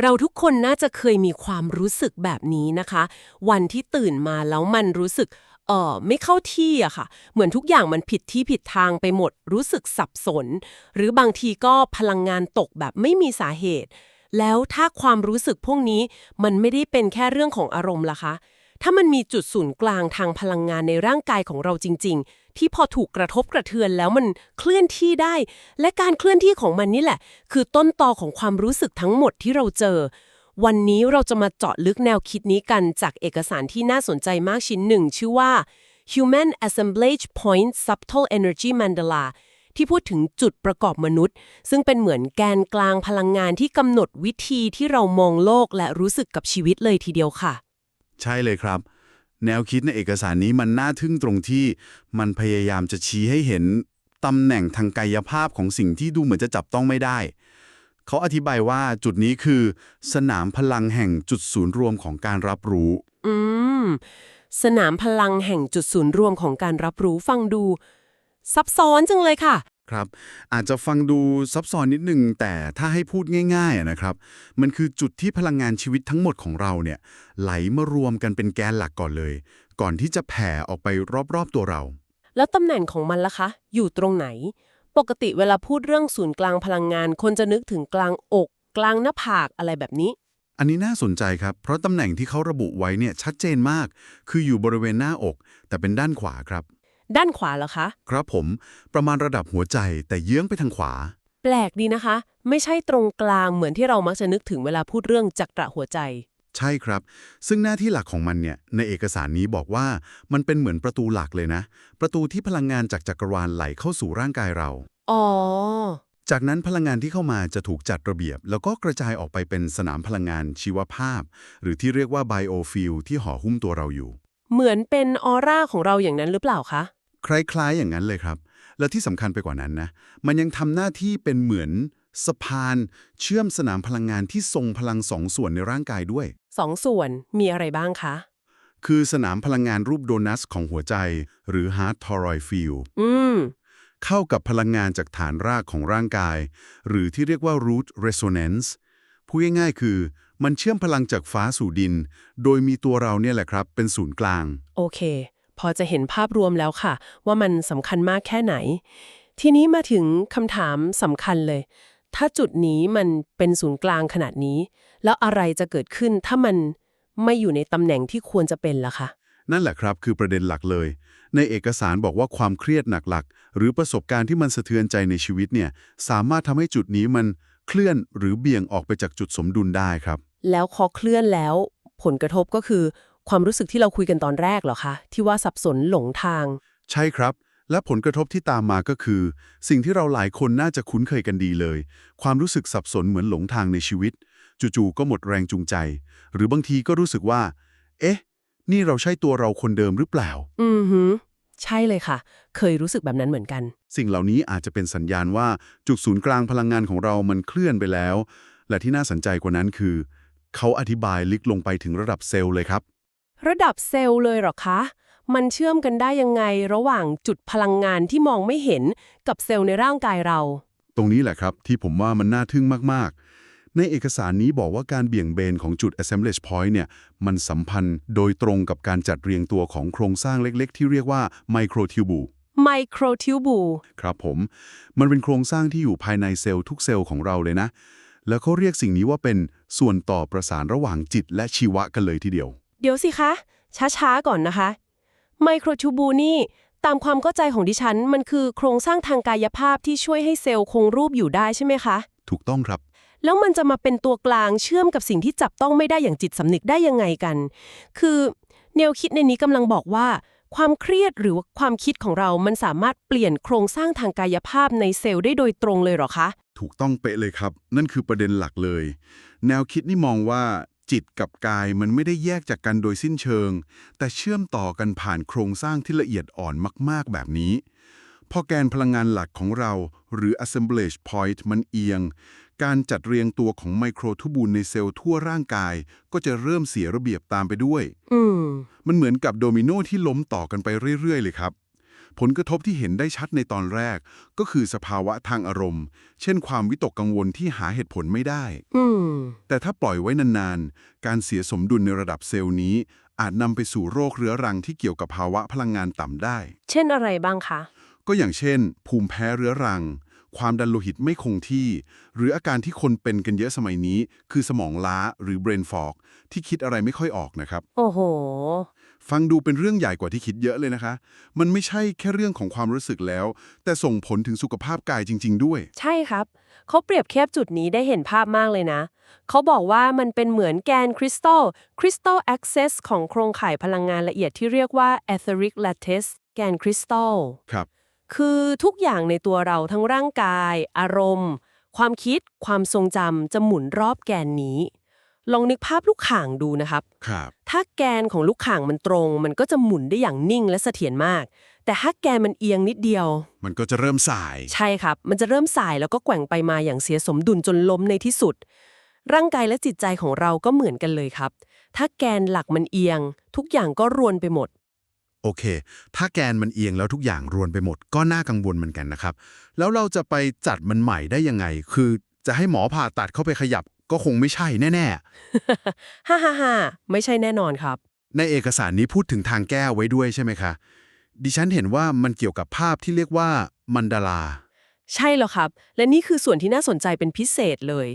เราทุกคนน่าจะเคยมีความรู้สึกแบบนี้นะคะ วันที่ตื่นมาแล้วมันรู้สึกเออไม่เข้าที่อะค่ะ เหมือนทุกอย่างมันผิดที่ผิดทางไปหมด รู้สึกสับสน หรือบางทีก็พลังงานตกแบบไม่มีสาเหตุ แล้วถ้าความรู้สึกพวกนี้มันไม่ได้เป็นแค่เรื่องของอารมณ์ล่ะคะ ถ้ามันมีจุดศูนย์กลางทางพลังงานในร่างกายของเราจริง ๆ ที่พอถูกกระทบกระเทือนแล้วมันเคลื่อนที่ได้ และการเคลื่อนที่ของมันนี่แหละ คือต้นตอของความรู้สึกทั้งหมดที่เราเจอ วันนี้เราจะมาเจาะลึกแนวคิดนี้กันจากเอกสารที่น่าสนใจมากชิ้นหนึ่ง ชื่อว่า Human Assemblage Point Subtle Energy Mandala ที่พูดถึงจุดประกอบมนุษย์ ซึ่งเป็นเหมือนแกนกลางพลังงานที่กำหนดวิธีที่เรามองโลกและรู้สึกกับชีวิตเลยทีเดียวค่ะ ใช่เลยครับ แนวคิดในเอกสารนี้มันน่าทึ่งตรงที่มันพยายามจะชี้ให้เห็นตำแหน่งทางกายภาพของสิ่งที่ดูเหมือนจะจับต้องไม่ได้ เขาอธิบายว่าจุดนี้คือ สนามพลังแห่งจุดศูนย์รวมของการรับรู้ อืม สนามพลังแห่งจุดศูนย์รวมของการรับรู้ฟังดู ซับซ้อนจังเลยค่ะ ครับ อาจจะฟังดูซับซ้อนนิดนึงแต่ถ้าให้พูดง่ายๆอะนะครับ มันคือจุดที่พลังงานชีวิตทั้งหมดของเราเนี่ยไหลมารวมกันเป็นแกนหลักก่อนเลย ก่อนที่จะแผ่ออกไปรอบๆตัวเรา แล้วตำแหน่งของมันล่ะคะ อยู่ตรงไหน ปกติเวลาพูดเรื่องศูนย์กลางพลังงาน คนจะนึกถึงกลางอก กลางหน้าผากอะไรแบบนี้ อันนี้น่าสนใจครับ เพราะตำแหน่งที่เขาระบุไว้เนี่ยชัดเจนมาก คืออยู่บริเวณหน้าอก แต่เป็นด้านขวาครับ ด้านขวาเหรอคะ ครับผม ประมาณระดับหัวใจแต่เยื้องไปทางขวา แปลกดีนะคะ ไม่ใช่ตรงกลางเหมือนที่เรามักจะนึกถึงเวลาพูดเรื่องจักระหัวใจ ใช่ครับ ซึ่งหน้าที่หลักของมันเนี่ย ในเอกสารนี้บอกว่ามันเป็นเหมือนประตูหลักเลยนะ ประตูที่พลังงานจากจักรวาลไหลเข้าสู่ร่างกายเรา อ๋อ จากนั้นพลังงานที่เข้ามาจะถูกจัดระเบียบ แล้วก็กระจายออกไปเป็นสนามพลังงานชีวภาพ หรือที่เรียกว่าไบโอฟิลที่ห่อหุ้มตัวเราอยู่ เหมือนเป็นออร่าของเราอย่างนั้นหรือเปล่าคะ คล้ายๆอย่างนั้นเลยครับ และที่สำคัญไปกว่านั้นนะ มันยังทำหน้าที่เป็นเหมือนสะพานเชื่อมสนามพลังงานที่ทรงพลังสองส่วนในร่างกายด้วย สองส่วนมีอะไรบ้างคะ คือสนามพลังงานรูปโดนัสของหัวใจ หรือ Heart Toroid Field อืม เข้ากับพลังงานจากฐานรากของร่างกาย หรือที่เรียกว่า root resonance พูดง่ายๆคือ มันเชื่อมพลังจากฟ้าสู่ดิน โดยมีตัวเราเนี่ยแหละครับ เป็นศูนย์กลาง โอเค พอจะเห็นภาพรวมแล้วค่ะ ว่ามันสำคัญมากแค่ไหน ทีนี้มาถึงคำถามสำคัญเลย ถ้าจุดนี้มันเป็นศูนย์กลางขนาดนี้ แล้วอะไรจะเกิดขึ้นถ้ามันไม่อยู่ในตำแหน่งที่ควรจะเป็นล่ะคะนั่นแหละครับคือประเด็นหลักเลย ในเอกสารบอกว่าความเครียดหนักๆ หรือประสบการณ์ที่มันสะเทือนใจในชีวิตเนี่ยสามารถทำให้จุดนี้มันเคลื่อนหรือเบี่ยงออกไปจากจุดสมดุลได้ครับ แล้วพอเคลื่อนแล้ว ผลกระทบก็คือ ความรู้สึกที่เราคุยกันตอนแรกเหรอคะ ที่ว่าสับสนหลงทาง ใช่ครับ และผลกระทบที่ตามมาก็คือ สิ่งที่เราหลายคนน่าจะคุ้นเคยกันดีเลย ความรู้สึกสับสนเหมือนหลงทางในชีวิต จู่ๆก็หมดแรงจูงใจ หรือบางทีก็รู้สึกว่า เอ๊ะ นี่เราใช่ตัวเราคนเดิมหรือเปล่า อือหือ ใช่เลยค่ะ เคยรู้สึกแบบนั้นเหมือนกัน สิ่งเหล่านี้อาจจะเป็นสัญญาณว่าจุดศูนย์กลางพลังงานของเรามันเคลื่อนไปแล้ว และที่น่าสนใจกว่านั้นคือ เขาอธิบายลึกลงไปถึงระดับเซลล์เลยครับ ระดับเซลล์เลยเหรอคะ มันเชื่อมกันได้ยังไงระหว่างจุดพลังงานที่มองไม่เห็นกับเซลล์ในร่างกายเรา ตรงนี้แหละครับที่ผมว่ามันน่าทึ่งมาก ๆ ในเอกสารนี้บอกว่าการเบี่ยงเบนของจุด assemblage point เนี่ย มันสัมพันธ์โดยตรงกับการจัดเรียงตัวของโครงสร้างเล็ก ๆ ที่เรียกว่า microtubule ไมโครทิวบูครับผม มันเป็นโครงสร้างที่อยู่ภายในเซลล์ทุกเซลล์ของเราเลยนะ แล้วเขาเรียกสิ่งนี้ว่าเป็นส่วนต่อประสานระหว่างจิตและชีวะกันเลยทีเดียว เดี๋ยวสิคะ ช้าๆ ก่อนนะคะ ไมโครทิวบูนี่ ตามความเข้าใจของดิฉัน มันคือโครงสร้างทางกายภาพที่ช่วยให้เซลล์คงรูปอยู่ได้ใช่ไหมคะ ถูกต้องครับ แล้วมันจะมาเป็นตัวกลางเชื่อมกับสิ่งที่จับต้องไม่ได้อย่างจิตสำนึกได้ยังไงกัน คือแนวคิดในนี้กำลังบอกว่า ความเครียดหรือว่าความคิดของเรา มันสามารถเปลี่ยนโครงสร้างทางกายภาพในเซลล์ได้โดยตรงเลยเหรอคะ ถูกต้องเป๊ะเลยครับ นั่นคือประเด็นหลักเลย แนวคิดนี่มองว่า จิตกับกายมันไม่ได้แยกจากกันโดยสิ้นเชิง แต่เชื่อมต่อกันผ่านโครงสร้างที่ละเอียดอ่อนมาก ๆ แบบนี้ พอแกนพลังงานหลักของเรา หรือ assemblage point มันเอียง การจัดเรียงตัวของไมโครทูบูลในเซลล์ทั่วร่างกาย ก็จะเริ่มเสียระเบียบตามไปด้วยอืมมันเหมือนกับโดมิโนที่ล้มต่อกันไปเรื่อย ๆ เลยครับ ผลกระทบที่เห็นได้ชัดในตอนแรก ก็คือสภาวะทางอารมณ์ เช่น ความวิตกกังวลที่หาเหตุผลไม่ได้อืมแต่ถ้าปล่อยไว้นานๆ การเสียสมดุลในระดับเซลล์นี้ อาจนำไปสู่โรคเรื้อรังที่เกี่ยวกับภาวะพลังงานต่ำได้ เช่นอะไรบ้างคะ ก็อย่างเช่น ภูมิแพ้เรื้อรัง ความดันโลหิตไม่คงที่ หรืออาการที่คนเป็นกันเยอะสมัยนี้ คือสมองล้าหรือ brain fog ที่คิดอะไรไม่ค่อยออกนะครับ โอ้โห ฟังดูเป็นเรื่องใหญ่กว่าที่คิดเยอะเลยนะคะ มันไม่ใช่แค่เรื่องของความรู้สึกแล้ว แต่ส่งผลถึงสุขภาพกายจริง ๆ ด้วย ใช่ครับ เขาเปรียบเทียบจุดนี้ได้เห็นภาพมากเลยนะ เขาบอกว่ามันเป็นเหมือนแกนคริสตัลคริสตัลแอคเซสของโครงข่ายพลังงานละเอียดที่เรียกว่า etheric lattice แกนคริสตัลครับ คือทุกอย่างในตัวเราทั้งร่างกาย อารมณ์ ความคิด ความทรงจำจะหมุนรอบแกนนี้ ลองนึกภาพลูกข่างดูนะครับ ครับ ถ้าแกนของลูกข่างมันตรง มันก็จะหมุนได้อย่างนิ่งและเสถียรมาก แต่ถ้าแกนมันเอียงนิดเดียว มันก็จะเริ่มสาย ใช่ครับ มันจะเริ่มสายแล้วก็แกว่งไปมาอย่างเสียสมดุลจนล้มในที่สุด ร่างกายและจิตใจของเราก็เหมือนกันเลยครับ ถ้าแกนหลักมันเอียง ทุกอย่างก็รวนไปหมด โอเค ถ้าแกนมันเอียงแล้วทุกอย่างรวนไปหมด ก็น่ากังวลเหมือนกันนะครับ แล้วเราจะไปจัดมันใหม่ได้ยังไง คือจะให้หมอผ่าตัดเข้าไปขยับ ก็คงไม่ใช่แน่ฮ่าฮ่าฮ่าไม่ใช่แน่นอนครับๆในเอกสารนี้พูดถึงทางแก้ไว้ด้วยใช่ไหมคะ ดิฉันเห็นว่ามันเกี่ยวกับภาพที่เรียกว่ามันดาลาใช่แล้วครับ และนี่คือส่วนที่น่าสนใจเป็นพิเศษเลย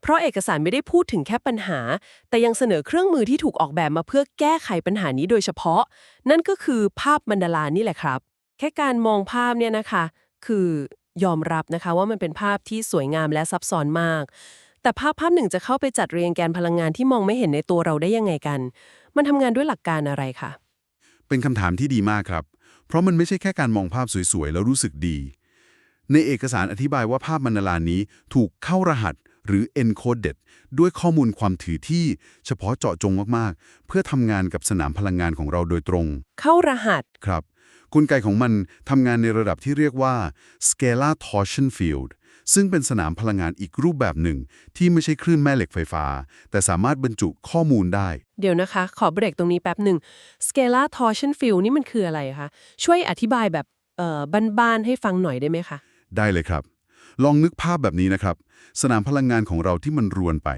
เพราะเอกสารไม่ได้พูดถึงแค่ปัญหา แต่ยังเสนอเครื่องมือที่ถูกออกแบบมาเพื่อแก้ไขปัญหานี้โดยเฉพาะ นั่นก็คือภาพมันดาลานี่แหละครับ แค่การมองภาพเนี่ยนะคะ คือยอมรับนะคะว่ามันเป็นภาพที่สวยงามและซับซ้อนมาก แต่ภาพภาพหนึ่งจะเข้าไปจัดเรียงแกนพลังงานที่มองไม่เห็นในตัวเราได้ยังไงกัน มันทำงานด้วยหลักการอะไรคะเป็นคำถามที่ดีมากครับ เพราะมันไม่ใช่แค่การมองภาพสวยๆ แล้วรู้สึกดี ในเอกสารอธิบายว่าภาพมันดารานี้ถูกเข้ารหัสหรือ encoded ด้วยข้อมูลความถี่ที่เฉพาะเจาะจงมากๆ เพื่อทำงานกับสนามพลังงานของเราโดยตรง เข้ารหัสครับ กลไกของมันทำงานในระดับที่เรียกว่า scalar torsion field ซึ่งเป็นสนามพลังงานอีกรูปแบบหนึ่ง ที่ไม่ใช่คลื่นแม่เหล็กไฟฟ้า แต่สามารถบรรจุข้อมูลได้ เดี๋ยวนะคะ ขอเบรกตรงนี้แป๊บหนึ่ง scalar torsion field นี่มันคืออะไรคะ ช่วยอธิบายแบบเอ่อบ้านๆให้ฟังหน่อยได้ไหมคะ ได้เลยครับ ลองนึกภาพแบบนี้นะครับ สนามพลังงานของเราที่มันรวนไป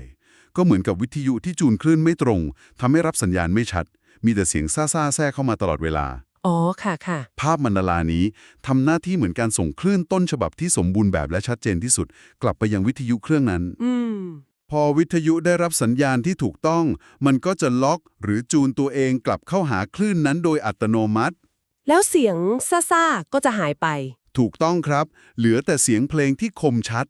ก็เหมือนกับวิทยุที่จูนคลื่นไม่ตรงทำให้รับสัญญาณไม่ชัด มีแต่เสียงซ่าๆแทรกเข้ามาตลอดเวลา อ๋อ ค่ะค่ะ ภาพมันดารานี้ทำหน้าที่เหมือนการส่งคลื่นต้นฉบับที่สมบูรณ์แบบและชัดเจนที่สุด กลับไปยังวิทยุเครื่องนั้น อืม พอวิทยุได้รับสัญญาณที่ถูกต้อง มันก็จะล็อกหรือจูนตัวเองกลับเข้าหาคลื่นนั้นโดยอัตโนมัติ แล้วเสียงซ่าๆ ก็จะหายไป ถูกต้องครับ เหลือแต่เสียงเพลงที่คมชัด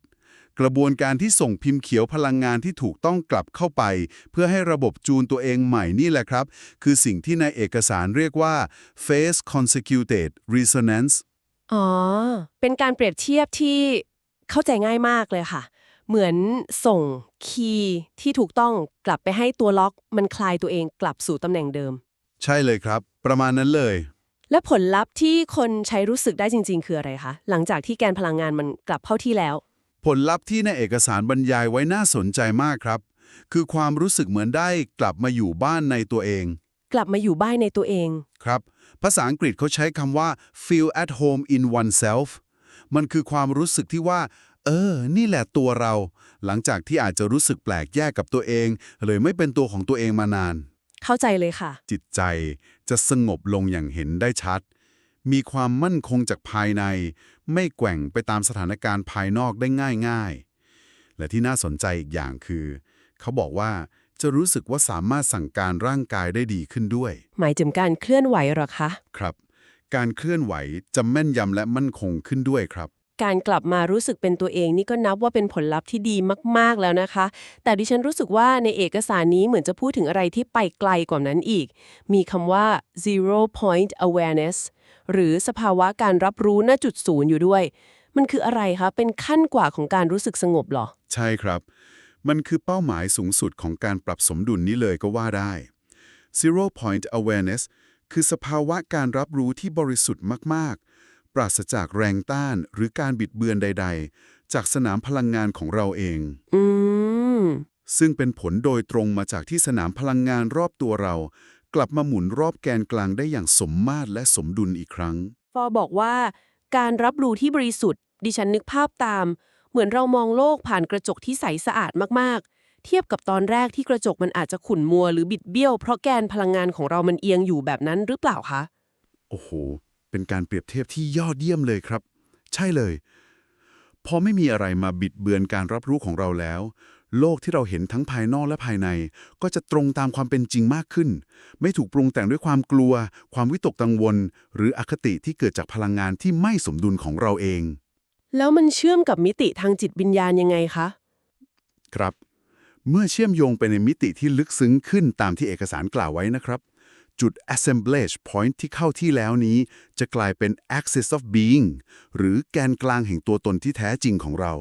กระบวนการที่ส่งพิมพ์เขียวพลังงานที่ถูกต้องกลับเข้าไป เพื่อให้ระบบจูนตัวเองใหม่นี่แหละครับ คือสิ่งที่ในเอกสารเรียกว่า phase consecuted resonance อ๋อ เป็นการเปรียบเทียบที่เข้าใจง่ายมากเลยค่ะ เหมือนส่งคีย์ที่ถูกต้องกลับไปให้ตัวล็อก มันคลายตัวเองกลับสู่ตำแหน่งเดิม ใช่เลยครับ ประมาณนั้นเลย และผลลัพธ์ที่คนใช้รู้สึกได้จริง ๆ คืออะไรคะ หลังจากที่แกนพลังงานมันกลับเข้าที่แล้ว ผลลัพธ์ที่ในเอกสารบรรยายไว้น่าสนใจมากครับ คือความรู้สึกเหมือนได้กลับมาอยู่บ้านในตัวเอง กลับมาอยู่บ้านในตัวเอง ครับ ภาษาอังกฤษเขาใช้คำว่า feel at home in oneself มันคือความรู้สึกที่ว่า เออ นี่แหละตัวเรา หลังจากที่อาจจะรู้สึกแปลกแยกกับตัวเองเลยไม่เป็นตัวของตัวเองมานาน เข้าใจเลยค่ะ จิตใจจะสงบลงอย่างเห็นได้ชัด มีความมั่นคงจากภายใน ไม่แกว่งไปตามสถานการณ์ภายนอกได้ง่าย ๆ และที่น่าสนใจอีกอย่างคือ เขาบอกว่าจะรู้สึกว่าสามารถสั่งการร่างกายได้ดีขึ้นด้วย หมายถึงการเคลื่อนไหวเหรอคะ ครับ การเคลื่อนไหวจะแม่นยำและมั่นคงขึ้นด้วยครับ การกลับมารู้สึกเป็นตัวเองนี่ก็นับว่าเป็นผลลัพธ์ที่ดีมาก ๆ แล้วนะคะ แต่ดิฉันรู้สึกว่าในเอกสารนี้เหมือนจะพูดถึงอะไรที่ไปไกลกว่านั้นอีก มีคำว่า zero point awareness หรือสภาวะการรับรู้ณจุดศูนย์อยู่ด้วย มันคืออะไรคะ เป็นขั้นกว่าของการรู้สึกสงบหรอ ใช่ครับ มันคือเป้าหมายสูงสุดของการปรับสมดุลนี้เลยก็ว่าได้ zero point awareness คือสภาวะการรับรู้ที่บริสุทธิ์มาก ๆ ปราศจากแรงต้านหรือการบิดเบือนใด ๆ จากสนามพลังงานของเราเอง อืม ซึ่งเป็นผลโดยตรงมาจากที่สนามพลังงานรอบตัวเรา กลับมาหมุนรอบแกนกลางได้อย่างสมมาตรและสมดุลอีกครั้ง ฟอบอกว่า การรับรู้ที่บริสุทธิ์ ดิฉันนึกภาพตาม เหมือนเรามองโลกผ่านกระจกที่ใสสะอาดมากๆ เทียบกับตอนแรกที่กระจกมันอาจจะขุ่นมัวหรือบิดเบี้ยวเพราะแกนพลังงานของเรามันเอียงอยู่แบบนั้นหรือเปล่าคะ โอ้โห เป็นการเปรียบเทียบที่ยอดเยี่ยมเลยครับ ใช่เลยพอไม่มีอะไรมาบิดเบือนการรับรู้ของเราแล้ว โลกที่เราเห็นทั้งภายนอกและภายใน ก็จะตรงตามความเป็นจริงมากขึ้น ไม่ถูกปรุงแต่งด้วยความกลัว ความวิตกกังวล หรืออคติที่เกิดจากพลังงานที่ไม่สมดุลของเราเอง แล้วมันเชื่อมกับมิติทางจิตวิญญาณยังไงคะ ครับ เมื่อเชื่อมโยงไปในมิติที่ลึกซึ้งขึ้นตามที่เอกสารกล่าวไว้นะครับ จุด assemblage point ที่เข้าที่แล้วนี้ จะกลายเป็น axis of being หรือแกนกลางแห่งตัวตนที่แท้จริงของเรา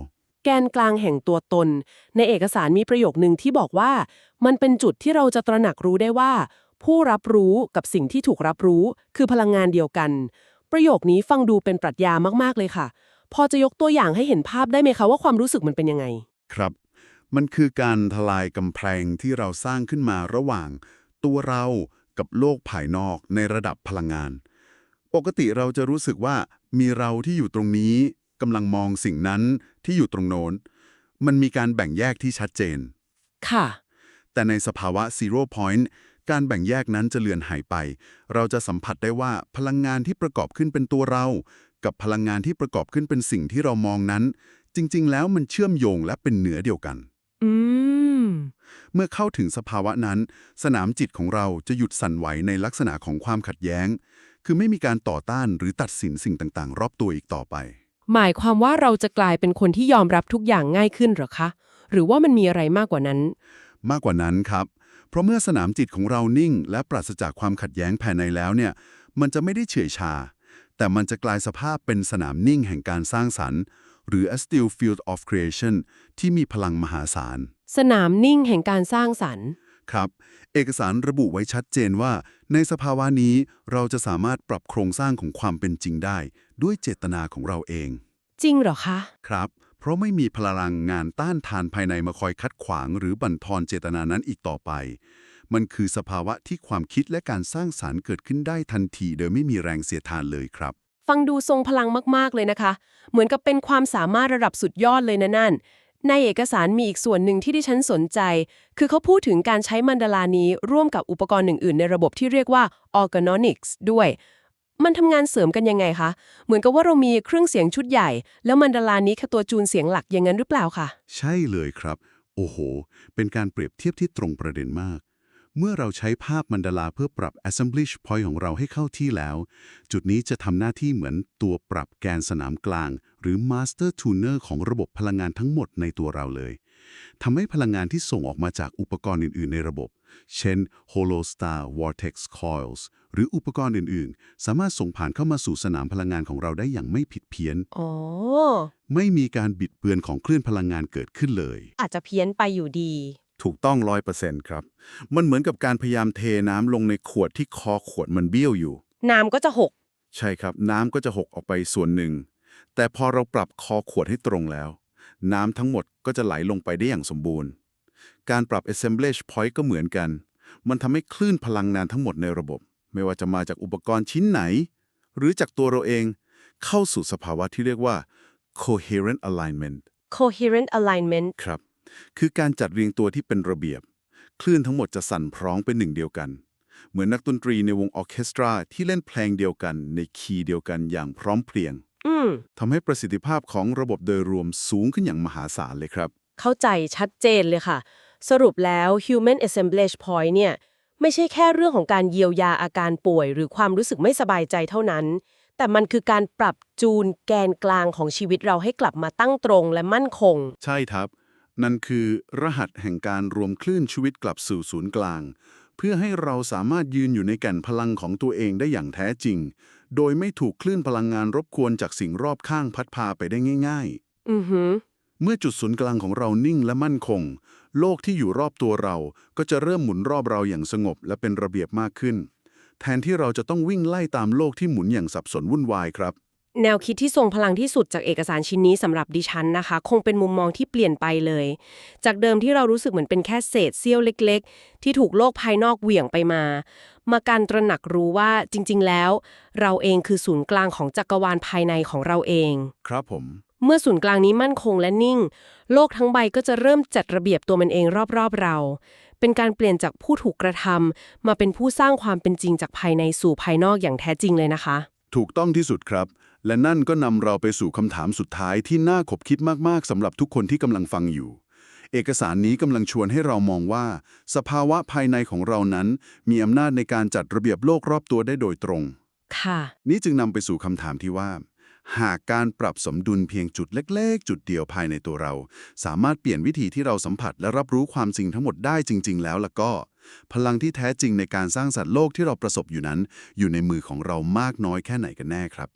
แกนกลางแห่งตัวตน ในเอกสารมีประโยคนึงที่บอกว่า มันเป็นจุดที่เราจะตระหนักรู้ได้ว่า ผู้รับรู้กับสิ่งที่ถูกรับรู้ คือพลังงานเดียวกัน ประโยคนี้ฟังดูเป็นปรัชญามากๆเลยค่ะ พอจะยกตัวอย่างให้เห็นภาพได้ไหมคะว่าความรู้สึกมันเป็นยังไง ครับมันคือการทลายกำแพงที่เราสร้างขึ้นมาระหว่าง ตัวเรา กับโลกภายนอกในระดับพลังงาน ปกติเราจะรู้สึกว่ามีเราที่อยู่ตรงนี้กำลังมองสิ่งนั้นที่อยู่ตรงโน้น มันมีการแบ่งแยกที่ชัดเจน ค่ะ แต่ในสภาวะ zero point การแบ่งแยกนั้นจะเลือนหายไป เราจะสัมผัสได้ว่าพลังงานที่ประกอบขึ้นเป็นตัวเรา กับพลังงานที่ประกอบขึ้นเป็นสิ่งที่เรามองนั้น จริง ๆ แล้วมันเชื่อมโยงและเป็นเนื้อเดียวกัน อืม เมื่อเข้าถึงสภาวะนั้น สนามจิตของเราจะหยุดสั่นไหวในลักษณะของความขัดแย้ง คือไม่มีการต่อต้านหรือตัดสินสิ่งต่างๆ รอบตัวอีกต่อไป หมายความว่าเราจะกลายเป็นคนที่ยอมรับทุกอย่างง่ายขึ้นเหรอคะ หรือว่ามันมีอะไรมากกว่านั้น มากกว่านั้นครับ เพราะเมื่อสนามจิตของเรานิ่ง และปราศจากความขัดแย้งภายในแล้วเนี่ย มันจะไม่ได้เฉื่อยชา แต่มันจะกลายสภาพเป็นสนามนิ่งแห่งการสร้างสรรค์ หรือ a still field of creation ที่มีพลังมหาศาล สนามนิ่งแห่งการสร้างสรรค์ ครับ เอกสารระบุไว้ชัดเจนว่า ในสภาวะนี้เราจะสามารถปรับโครงสร้างของความเป็นจริงได้ ด้วยเจตนาของเราเอง จริงเหรอคะ ครับ เพราะไม่มีพลังงานต้านทานภายในมาคอยคัดขวาง หรือบั่นทอนเจตนานั้นอีกต่อไป มันคือสภาวะที่ความคิดและการสร้างสารรค์เกิดขึ้นได้ทันที โดยไม่มีแรงเสียดทานเลยครับ ฟังดูทรงพลังมาก ๆ เลยนะคะ เหมือนกับเป็นความสามารถระดับสุดยอดเลยนะนั่น ในเอกสารมีอีกส่วนหนึ่งที่ดิฉันสนใจ คือเขาพูดถึงการใช้มันดาลานี้ร่วมกับอุปกรณ์อื่น ๆ ในระบบที่เรียกว่า organonics ด้วย มันทำงานเสริมกันยังไงคะ เหมือนกับว่าเรามีเครื่องเสียงชุดใหญ่ แล้วมันดาลานี้คือตัวจูนเสียงหลักอย่างนั้นหรือเปล่าคะ ใช่เลยครับ โอ้โห เป็นการเปรียบเทียบที่ตรงประเด็นมาก เมื่อเราใช้ภาพมันดาลาเพื่อปรับ assemblage point ของเราให้เข้าที่แล้ว จุดนี้จะทำหน้าที่เหมือนตัวปรับแกนสนามกลาง หรือ master tuner ของระบบพลังงานทั้งหมดในตัวเราเลยทำให้พลังงานที่ส่งออกมาจากอุปกรณ์อื่น ๆ ในระบบ เช่น Holostar Vortex Coils หรืออุปกรณ์อื่น ๆ สามารถส่งผ่านเข้ามาสู่สนามพลังงานของเราได้อย่างไม่ผิดเพี้ยนอ๋อไม่มีการบิดเบือนของคลื่นพลังงานเกิดขึ้นเลย อาจจะเพี้ยนไปอยู่ดี ถูกต้องร้อยเปอร์เซ็นต์ครับ มันเหมือนกับการพยายามเทน้ำลงในขวดที่คอขวดมันเบี้ยวอยู่ น้ำก็จะหก ใช่ครับ น้ำก็จะหกออกไปส่วนหนึ่ง แต่พอเราปรับคอขวดให้ตรงแล้ว น้ำทั้งหมดก็จะไหลลงไปได้อย่างสมบูรณ์ การปรับ assemblage point ก็เหมือนกัน มันทำให้คลื่นพลังงานทั้งหมดในระบบ ไม่ว่าจะมาจากอุปกรณ์ชิ้นไหน หรือจากตัวเราเอง เข้าสู่สภาวะที่เรียกว่า coherent alignment coherent alignment ครับ คือการจัดเรียงตัวที่เป็นระเบียบ คลื่นทั้งหมดจะสั่นพร้องเป็นหนึ่งเดียวกัน เหมือนนักดนตรีในวงออร์เคสตราที่เล่นเพลงเดียวกันในคีย์เดียวกันอย่างพร้อมเพรียงอืมทำให้ประสิทธิภาพของระบบโดยรวมสูงขึ้นอย่างมหาศาลเลยครับ เข้าใจชัดเจนเลยค่ะ สรุปแล้ว human assemblage point เนี่ยไม่ใช่แค่เรื่องของการเยียวยาอาการป่วย หรือความรู้สึกไม่สบายใจเท่านั้น แต่มันคือการปรับจูนแกนกลางของชีวิตเราให้กลับมาตั้งตรงและมั่นคง ใช่ครับ นั่นคือรหัสแห่งการรวมคลื่นชีวิตกลับสู่ศูนย์กลาง เพื่อให้เราสามารถยืนอยู่ในแก่นพลังของตัวเองได้อย่างแท้จริง โดยไม่ถูกคลื่นพลังงานรบกวนจากสิ่งรอบข้างพัดพาไปได้ง่าย ๆ อือหือเมื่อจุดศูนย์กลางของเรานิ่งและมั่นคง โลกที่อยู่รอบตัวเราก็จะเริ่มหมุนรอบเราอย่างสงบและเป็นระเบียบมากขึ้น แทนที่เราจะต้องวิ่งไล่ตามโลกที่หมุนอย่างสับสนวุ่นวายครับ แนวคิดที่ทรงพลังที่สุดจากเอกสารชิ้นนี้สำหรับดิฉันนะคะ คงเป็นมุมมองที่เปลี่ยนไปเลย จากเดิมที่เรารู้สึกเหมือนเป็นแค่เศษเสี้ยวเล็ก ๆ ที่ถูกโลกภายนอกเหวี่ยงไปมา มาการตระหนักรู้ว่าจริง ๆ แล้ว เราเองคือศูนย์กลางของจักรวาลภายในของเราเอง ครับผม เมื่อศูนย์กลางนี้มั่นคงและนิ่ง โลกทั้งใบก็จะเริ่มจัดระเบียบตัวมันเองรอบ ๆ เรา เป็นการเปลี่ยนจากผู้ถูกกระทำมาเป็นผู้สร้างความเป็นจริงจากภายในสู่ภายนอกอย่างแท้จริงเลยนะคะ ถูกต้องที่สุดครับ และนั่นก็นำเราไปสู่คำถามสุดท้ายที่น่าขบคิดมาก ๆสำหรับทุกคนที่กำลังฟังอยู่ เอกสารนี้กำลังชวนให้เรามองว่า สภาวะภายในของเรานั้น มีอำนาจในการจัดระเบียบโลกรอบตัวได้โดยตรง ค่ะ นี้จึงนำไปสู่คำถามที่ว่า หากการปรับสมดุลเพียงจุดเล็ก ๆ จุดเดียวภายในตัวเรา สามารถเปลี่ยนวิธีที่เราสัมผัสและรับรู้ความจริงทั้งหมดได้จริง ๆ แล้วล่ะก็ พลังที่แท้จริงในการสร้างสรรค์โลกที่เราประสบอยู่นั้น อยู่ในมือของเรามากน้อยแค่ไหนกันแน่ครับ